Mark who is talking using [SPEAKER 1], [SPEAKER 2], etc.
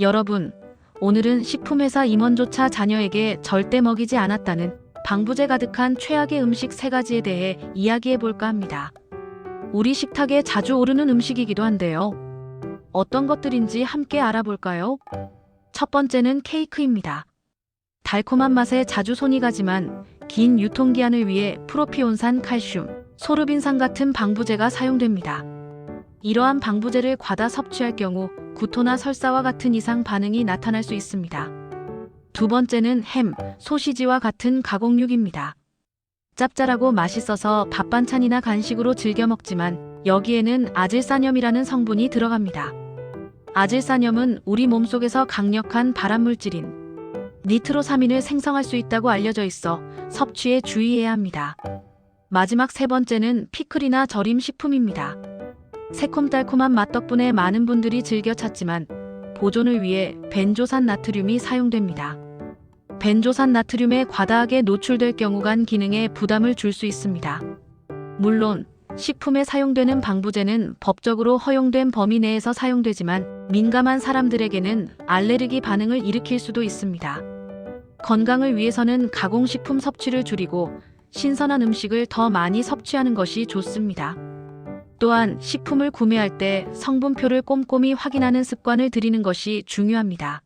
[SPEAKER 1] 여러분, 오늘은 식품회사 임원조차 자녀에게 절대 먹이지 않았다는 방부제 가득한 최악의 음식 세 가지에 대해 이야기해 볼까 합니다. 우리 식탁에 자주 오르는 음식이기도 한데요. 어떤 것들인지 함께 알아볼까요? 첫 번째는 케이크입니다. 달콤한 맛에 자주 손이 가지만 긴 유통기한을 위해 프로피온산 칼슘, 소르빈산 같은 방부제가 사용됩니다. 이러한 방부제를 과다 섭취할 경우 구토나 설사와 같은 이상 반응이 나타날 수 있습니다. 두 번째는 햄, 소시지와 같은 가공육입니다. 짭짤하고 맛있어서 밥 반찬이나 간식으로 즐겨 먹지만 여기에는 아질산염이라는 성분이 들어갑니다. 아질산염은 우리 몸속에서 강력한 발암물질인 니트로사민을 생성할 수 있다고 알려져 있어 섭취에 주의해야 합니다. 마지막 세 번째는 피클이나 절임 식품입니다. 새콤달콤한 맛 덕분에 많은 분들이 즐겨 찾지만 보존을 위해 벤조산 나트륨이 사용됩니다. 벤조산 나트륨에 과다하게 노출될 경우 간 기능에 부담을 줄 수 있습니다. 물론 식품에 사용되는 방부제는 법적으로 허용된 범위 내에서 사용되지만 민감한 사람들에게는 알레르기 반응을 일으킬 수도 있습니다. 건강을 위해서는 가공식품 섭취를 줄이고 신선한 음식을 더 많이 섭취하는 것이 좋습니다. 또한 식품을 구매할 때 성분표를 꼼꼼히 확인하는 습관을 들이는 것이 중요합니다.